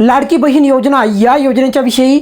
लाडकी बहीण योजना या योजनेच्या विषयी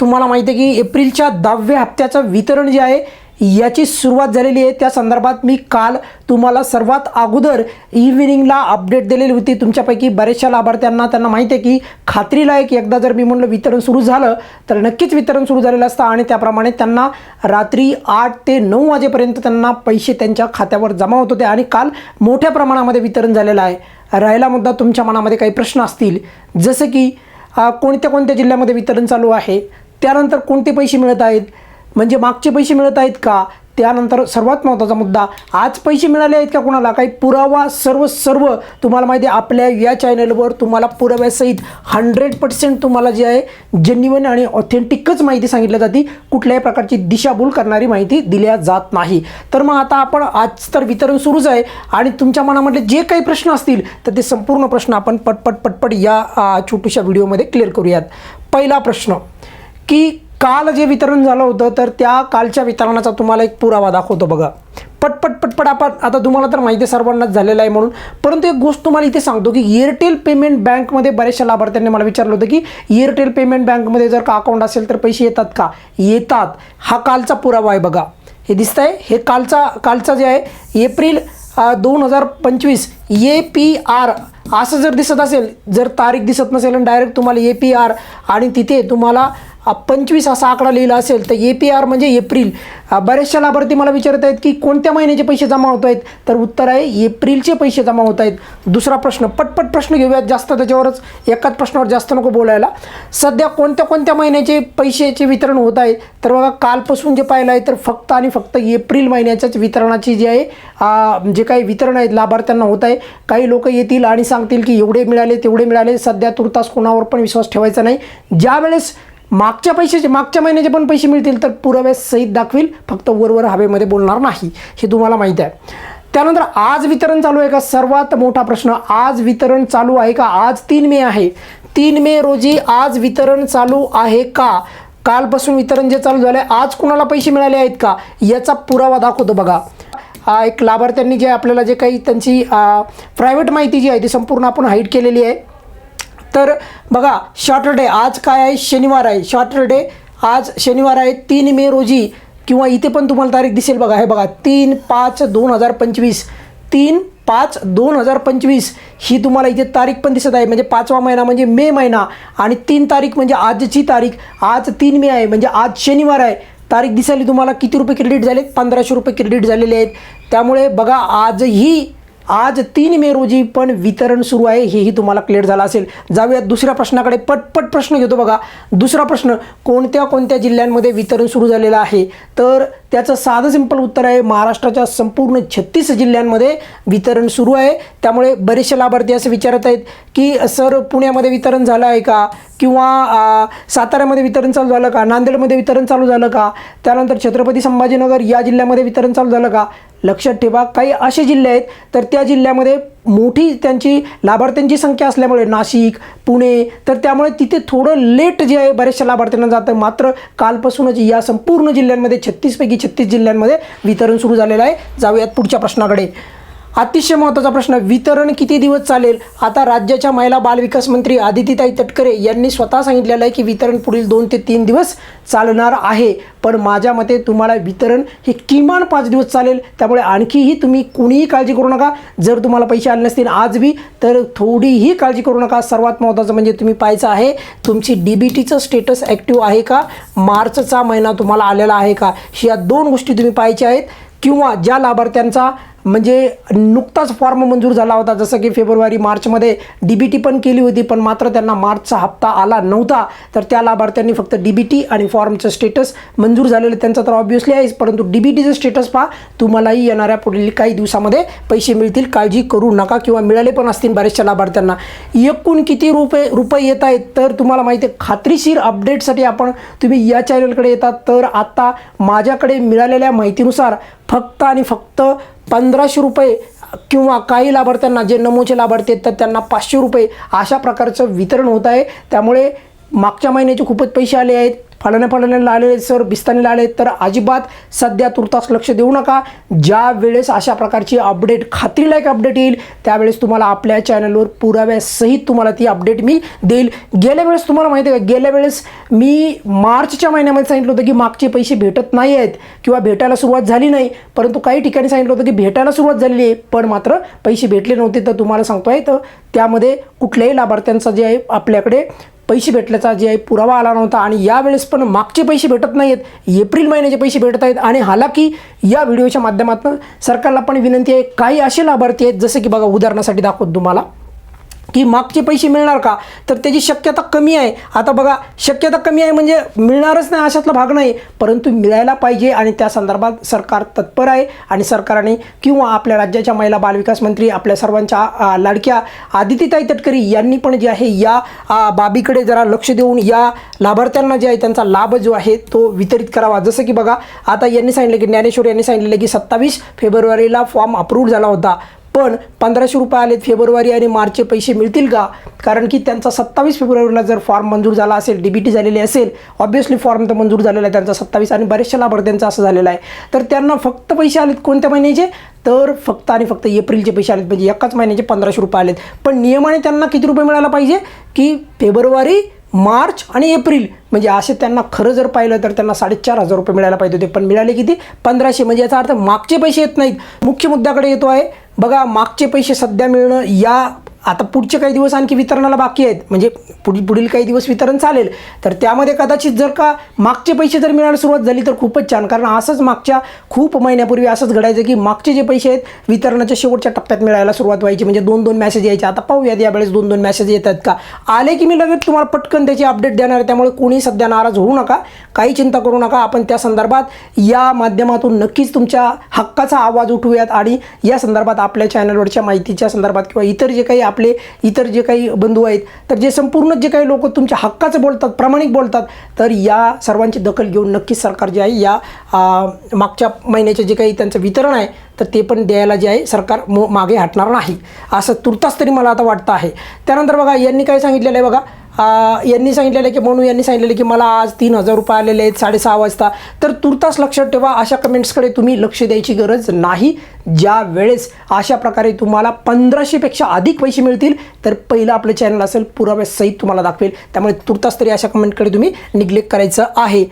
तुम्हाला माहिती आहे की एप्रिलच्या दहाव्या हप्त्याचं वितरण जे आहे याची सुरुवात झालेली आहे. त्या संदर्भात मी काल तुम्हाला सर्वात अगोदर इव्हिनिंगला अपडेट दिलेली होती. तुमच्यापैकी बऱ्याचशा लाभार्थ्यांना त्यांना माहिती आहे की खात्रीला एकदा जर मी म्हणलं वितरण सुरू झालं तर नक्कीच वितरण सुरू झालेलं असतं आणि त्याप्रमाणे त्यांना रात्री आठ ते नऊ वाजेपर्यंत त्यांना पैसे त्यांच्या खात्यावर जमा होत होते आणि काल मोठ्या प्रमाणामध्ये वितरण झालेलं आहे. राहिला मुद्दा तुमच्या मनामध्ये काही प्रश्न असतील. जसं की कोणत्या कोणत्या जिल्ह्यामध्ये वितरण चालू आहे? त्यानंतर कोणते पैसे मिळत आहेत? म्हणजे मागचे पैसे मिळत आहेत का? त्यानंतर सर्वात महत्त्वाचा मुद्दा आज पैसे मिळाले आहेत का कोणाला? काही पुरावा सर्व सर्व तुम्हाला माहिती आहे आपल्या या चॅनलवर तुम्हाला पुराव्यासहित हंड्रेड पर्सेंट तुम्हाला जे आहे जेन्युन आणि ऑथेंटिकच माहिती सांगितली जाते. कुठल्याही प्रकारची दिशाभूल करणारी माहिती दिल्या जात नाही. तर मग आता आपण आज तर वितरण सुरूच आहे आणि तुमच्या मनामधले जे काही प्रश्न असतील तर ते संपूर्ण प्रश्न आपण पटपट पटपट या छोट्याशा व्हिडिओमध्ये क्लिअर करूयात. पहिला प्रश्न की काल जे वितरण झालं होतं तर त्या कालच्या वितरणाचा तुम्हाला एक पुरावा दाखवतो बघा. पटपट पटपट आपण आता तुम्हाला तर माहिती सर्वांनाच झालेलं आहे म्हणून. परंतु एक गोष्ट तुम्हाला इथे सांगतो की एअरटेल पेमेंट बँकमध्ये बऱ्याचशा लाभार्थ्यांनी मला विचारलं होतं की एअरटेल पेमेंट बँकमध्ये जर का अकाउंट असेल तर पैसे येतात का? येतात. हा कालचा पुरावा आहे बघा. हे दिसतं आहे हे कालचा कालचा जे आहे एप्रिल दोन हजार पंचवीस ए पी आर असं जर दिसत असेल जर तारीख दिसत नसेल आणि डायरेक्ट तुम्हाला ए पी आर आणि तिथे तुम्हाला पंचवीस असा आकडा लिहिला असेल तर ए पी आर म्हणजे एप्रिल. बऱ्याचशा लाभार्थी मला विचारत आहेत की कोणत्या महिन्याचे पैसे जमा होत आहेत? तर उत्तर आहे एप्रिलचे पैसे जमा होत आहेत. दुसरा प्रश्न पटपट प्रश्न घेऊयात जास्त त्याच्यावरच एकाच प्रश्नावर जास्त नको बोलायला. सध्या कोणत्या कोणत्या महिन्याचे पैशाचे वितरण होत आहे? तर बघा कालपासून जे पाहिलं आहे तर फक्त आणि फक्त एप्रिल महिन्याच्याच वितरणाची जी आहे जे काही वितरण आहेत लाभार्थ्यांना होत आहे. काही लोक येतील आणि सांगतील की एवढे मिळाले तेवढे मिळाले. सध्या तुर्तास कोणावर पण विश्वास ठेवायचा नाही. ज्यावेळेस मागच्या पैशाचे मागच्या महिन्याचे पण पैसे मिळतील तर पुराव्या सहित दाखवील. फक्त वरवर हवेमध्ये बोलणार नाही हे तुम्हाला माहीत आहे. त्यानंतर आज वितरण चालू आहे का? सर्वात मोठा प्रश्न आज वितरण चालू आहे का? आज तीन मे आहे. तीन मे रोजी आज वितरण चालू आहे का? कालपासून वितरण जे चालू झालं आहे आज कुणाला पैसे मिळाले आहेत का? याचा पुरावा दाखवतो बघा. एक लाभार्थ्यांनी जे आपल्याला जे काही त्यांची प्रायव्हेट माहिती जी आहे ती संपूर्ण आपण हाईट केलेली आहे. तर बघा सॅटरडे आज काय आहे? शनिवार आहे. सॅटरडे आज शनिवार आहे तीन मे रोजी. किंवा इथे पण तुम्हाला तारीख दिसेल बघा. हे बघा तीन पाच दोन हजार पंचवीस. तीन पाच दोन हजार पंचवीस ही तुम्हाला इथे तारीख पण दिसत आहे. म्हणजे पाचवा महिना म्हणजे मे महिना आणि तीन तारीख म्हणजे आजची तारीख. आज तीन मे आहे म्हणजे आज शनिवार आहे. तारीख दिसायली तुम्हाला किती रुपये क्रेडिट झाले पंधराशे रुपये क्रेडिट झालेले आहेत. त्यामुळे बघा आजही आज तीन मे रोजी पण वितरण सुरू आहे. हेही तुम्हाला क्लिअर झालं असेल. जाऊयात दुसऱ्या प्रश्नाकडे. पटपट प्रश्न घेतो बघा. दुसरा प्रश्न कोणत्या कोणत्या जिल्ह्यांमध्ये वितरण सुरू झालेलं आहे? तर त्याचं साधं सिंपल उत्तर आहे महाराष्ट्राच्या संपूर्ण छत्तीस जिल्ह्यांमध्ये वितरण सुरू आहे. त्यामुळे बरेचसे लाभार्थी असं विचारत आहेत की सर पुण्यामध्ये वितरण झालं आहे का? किंवा साताऱ्यामध्ये वितरण चालू झालं का? नांदेडमध्ये वितरण चालू झालं का? त्यानंतर छत्रपती संभाजीनगर या जिल्ह्यामध्ये वितरण चालू झालं का? लक्षात ठेवा. काही असे जिल्हे आहेत तर त्या जिल्ह्यामध्ये मोठी त्यांची लाभार्थ्यांची संख्या असल्यामुळे नाशिक पुणे तर त्यामुळे तिथे थोडं लेट जे आहे बऱ्याचशा लाभार्थ्यांना जातं. मात्र कालपासूनच या संपूर्ण जिल्ह्यांमध्ये छत्तीसपैकी छत्तीस जिल्ह्यांमध्ये वितरण सुरू झालेलं आहे. जाऊयात पुढच्या प्रश्नाकडे. अतिशय महत्त्वाचा प्रश्न वितरण किती दिवस चालेल? आता राज्याच्या महिला बालविकास मंत्री आदितीताई तटकरे यांनी स्वतः सांगितलेलं आहे की वितरण पुढील दोन ते तीन दिवस चालणार आहे. पण माझ्या मते तुम्हाला वितरण हे किमान पाच दिवस चालेल. त्यामुळे आणखीही तुम्ही कुणीही काळजी करू नका. जर तुम्हाला पैसे आले नसतील आज बी तर थोडीही काळजी करू नका. सर्वात महत्त्वाचं म्हणजे तुम्ही पाहायचं आहे तुमची डी बी टीचं स्टेटस ॲक्टिव्ह आहे का? मार्चचा महिना तुम्हाला आलेला आहे का? ह्या दोन गोष्टी तुम्ही पाहायच्या आहेत. किंवा ज्या लाभार्थ्यांचा म्हणजे नुकताच फॉर्म मंजूर झाला होता. जसं की फेब्रुवारी मार्चमध्ये डी बी टी पण केली होती पण मात्र त्यांना मार्चचा हप्ता आला नव्हता. तर त्या लाभार्थ्यांनी फक्त डी बी टी आणि फॉर्मचं स्टेटस मंजूर झालेलं त्यांचं तर ऑब्व्हियसली आहेच परंतु डी बी टीचं स्टेटस पहा. तुम्हालाही येणाऱ्या पुढील काही दिवसामध्ये पैसे मिळतील. काळजी करू नका किंवा मिळाले पण असतील बऱ्याचशा लाभार्थ्यांना. एकूण किती रुपये रुपये येत आहेत तर तुम्हाला माहिती आहे खात्रीशीर अपडेटसाठी आपण तुम्ही या चॅनलकडे येतात. तर आत्ता माझ्याकडे मिळालेल्या माहितीनुसार फक्त आणि फक्त पंधराशे रुपये किंवा काही लाभार्थ्यांना जे नमोचे लाभार्थी आहेत तर त्यांना पाचशे रुपये अशा प्रकारचं वितरण होत आहे. त्यामुळे मागच्या महिन्याचे खूपच पैसे आले आहेत. फलाण्या फलाण्याला आले सर. बिस्तानीला आले तर अजिबात सध्या तुर्तास लक्ष देऊ नका. ज्या वेळेस अशा प्रकारची अपडेट खात्रीलायक अपडेट येईल त्यावेळेस तुम्हाला आपल्या चॅनलवर पुराव्यासहित तुम्हाला ती अपडेट मी देईल. गेल्या वेळेस तुम्हाला माहिती आहे का? गेल्या वेळेस मी मार्चच्या महिन्यामध्ये सांगितलं होतं की मागचे पैसे भेटत नाही आहेत किंवा भेटायला सुरुवात झाली नाही. परंतु काही ठिकाणी सांगितलं होतं की भेटायला सुरुवात झालेली आहे पण मात्र पैसे भेटले नव्हते तर तुम्हाला सांगतोय तर त्यामध्ये कुठल्याही लाभार्थ्यांचा जे आहे आपल्याकडे पैसे भेटल्याचा जे आहे पुरावा आला नव्हता आणि यावेळेस पण मागचे पैसे भेटत नाही आहेत एप्रिल महिन्याचे पैसे भेटत आहेत आणि हालाकी या व्हिडिओच्या माध्यमातून सरकारला पण विनंती आहे काही असे लाभार्थी आहेत जसं की बघा उदाहरणासाठी दाखवतो तुम्हाला. की मागचे पैसे मिळणार का? तर त्याची शक्यता कमी आहे. आता बघा शक्यता कमी आहे म्हणजे मिळणारच नाही अशातला भाग नाही. परंतु मिळायला पाहिजे आणि त्या संदर्भात सरकार तत्पर आहे आणि सरकारने किंवा आपल्या राज्याच्या महिला बालविकास मंत्री आपल्या सर्वांच्या लाडक्या आदितीताई तटकरी यांनी पण जे आहे या बाबीकडे जरा लक्ष देऊन या लाभार्थ्यांना जे आहे त्यांचा लाभ जो आहे तो वितरित करावा. जसं की बघा आता यांनी सांगितलं की ज्ञानेश्वर यांनी सांगितलेलं की सत्तावीस फेब्रुवारीला फॉर्म अप्रूव्ह झाला होता. पण पंधराशे रुपये आलेत फेब्रुवारी आणि मार्चचे पैसे मिळतील का? कारण की त्यांचा सत्तावीस फेब्रुवारीला जर फॉर्म मंजूर झाला असेल डी बी टी झालेली असेल ऑब्व्हियसली फॉर्म तर मंजूर झालेला आहे त्यांचा सत्तावीस आणि बऱ्याचशा लाभार्थ्यांचा असं झालेला आहे. तर त्यांना फक्त पैसे आलेत कोणत्या महिन्याचे? तर फक्त आणि फक्त एप्रिलचे पैसे आलेत. म्हणजे एकाच महिन्याचे पंधराशे रुपये आलेत. पण नियमाने त्यांना किती रुपये मिळायला पाहिजे? की फेब्रुवारी मार्च आणि एप्रिल. म्हणजे असे त्यांना खरं जर पाहिलं तर त्यांना साडेचार हजार रुपये मिळायला पाहिजे होते. पण मिळाले किती? पंधराशे. म्हणजे याचा अर्थ मागचे पैसे येत नाहीत. मुख्य मुद्द्याकडे येतो आहे. बघा मागचे पैसे सध्या मिळणं या आता पुढचे काही दिवस आणखी वितरणाला बाकी आहेत. म्हणजे पुढील पुढील काही दिवस वितरण चालेल. तर त्यामध्ये कदाचित जर का मागचे पैसे जर मिळायला सुरुवात झाली तर खूपच छान. कारण असंच मागच्या खूप महिन्यापूर्वी असंच घडायचं की मागचे जे पैसे आहेत वितरणाच्या शेवटच्या टप्प्यात मिळायला सुरुवात व्हायची. म्हणजे दोन दोन मेसेज यायचे. आता पाहूयात यावेळेस दोन दोन मेसेज येतात का? आले की मी लगेच तुम्हाला पटकन त्याची अपडेट देणार आहे. त्यामुळे कोणी सध्या नाराज होऊ नका. काही चिंता करू नका. आपण त्या संदर्भात या माध्यमातून नक्कीच तुमच्या हक्काचा आवाज उठवूयात आणि या संदर्भात आपल्या चॅनलवरच्या माहितीच्या संदर्भात किंवा इतर जे काही आपले इतर जे काही बंधू आहेत तर जे संपूर्ण जे काही लोक तुमच्या हक्काचं बोलतात प्रामाणिक बोलतात तर या सर्वांची दखल घेऊन नक्कीच सरकार जे आहे या मागच्या महिन्याचे जे काही त्यांचं वितरण आहे तर ते पण द्यायला जे आहे सरकार मो मागे हटणार नाही. असं तुर्तास तरी मला आता वाटतं आहे. त्यानंतर बघा यांनी काय सांगितलेलं आहे बघा यांनी सांगितलेलं आहे की म्हणून यांनी सांगितलेलं आहे की मला आज तीन हजार रुपये आलेले आहेत साडेसहा वाजता. तर तुर्तास लक्षात ठेवा अशा कमेंट्सकडे तुम्ही लक्ष द्यायची गरज नाही. ज्या वेळेस अशा प्रकारे तुम्हाला पंधराशेपेक्षा अधिक पैसे मिळतील तर पहिलं आपलं चॅनल असेल पुराव्यासहित तुम्हाला दाखवेल. त्यामुळे तुर्तास तरी अशा कमेंटकडे तुम्ही निग्लेक्ट करायचं आहे.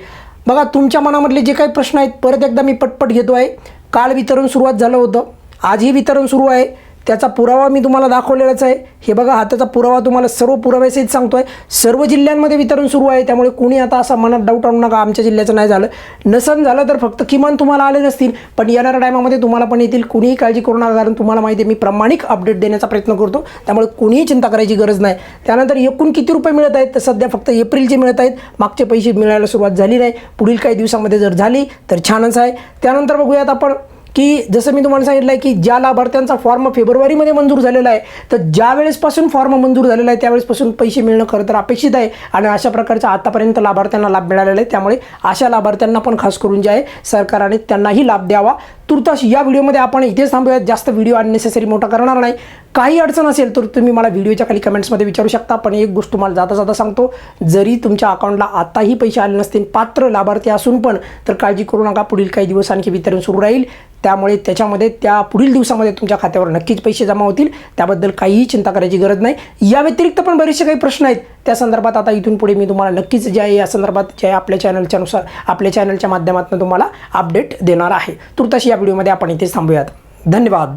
बघा तुमच्या मनामधले जे काही प्रश्न आहेत परत एकदा मी पटपट घेतो आहे. काल वितरण सुरुवात झालं होतं. आजही वितरण सुरू आहे. त्याचा पुरावा मी तुम्हाला दाखवलेलाच आहे. हे बघा हा त्याचा पुरावा तुम्हाला सर्व पुराव्यासहित आहे सर्व जिल्ह्यांमध्ये वितरण सुरू आहे त्यामुळे कुणी आता असा मनात डाऊट आणू नका. आमच्या जिल्ह्याचं नाही झालं. नसन झालं तर फक्त किमान तुम्हाला आले नसतील पण येणाऱ्या टायमामध्ये तुम्हाला पण येतील. कुणीही काळजी करू नका कारण तुम्हाला माहिती आहे मी प्रामाणिक अपडेट देण्याचा प्रयत्न करतो. त्यामुळे कुणीही चिंता करायची गरज नाही. त्यानंतर एकूण किती रुपये मिळत आहेत तर सध्या फक्त एप्रिलचे मिळत आहेत. मागचे पैसे मिळायला सुरुवात झाली नाही. पुढील काही दिवसामध्ये जर झाली तर छानच आहे. त्यानंतर बघूयात आपण की जसं मी तुम्हाला सांगितलं आहे की ज्या लाभार्थ्यांचा फॉर्म फेब्रुवारीमध्ये मंजूर झालेला आहे तर ज्या वेळेसपासून फॉर्म मंजूर झालेला आहे त्यावेळेसपासून पैसे मिळणं खरं तर अपेक्षित आहे. आणि अशा प्रकारचा आतापर्यंत लाभार्थ्यांना लाभ मिळालेला आहे. त्यामुळे अशा लाभार्थ्यांना पण खास करून जे आहे सरकारने त्यांनाही लाभ द्यावा. तुर्तास या व्हिडिओमध्ये आपण इथेच थांबूयात. जास्त व्हिडिओ अननेसेसरी मोठा करणार नाही. काही अडचण असेल तर तुम्ही मला व्हिडिओच्या खाली कमेंट्समध्ये विचारू शकता. पण एक गोष्ट तुम्हाला जाता जाता सांगतो. जरी तुमच्या अकाउंटला आताही पैसे आले नसतील पात्र लाभार्थी असून पण तर काळजी करू नका. पुढील काही दिवस आणखी वितरण सुरू राहील. त्यामुळे त्याच्यामध्ये त्या पुढील दिवसामध्ये तुमच्या खात्यावर नक्कीच पैसे जमा होतील. त्याबद्दल काहीही चिंता करायची गरज नाही. या व्यतिरिक्त पण बरेचसे काही प्रश्न आहेत. त्या संदर्भात आता इथून पुढे मी तुम्हाला नक्कीच जे आहे या संदर्भात जे आहे आपल्या चॅनलच्यानुसार आपल्या चॅनलच्या माध्यमातून तुम्हाला अपडेट देणार आहे. तुर्ताशी या व्हिडिओमध्ये आपण इथे थांबूयात. धन्यवाद.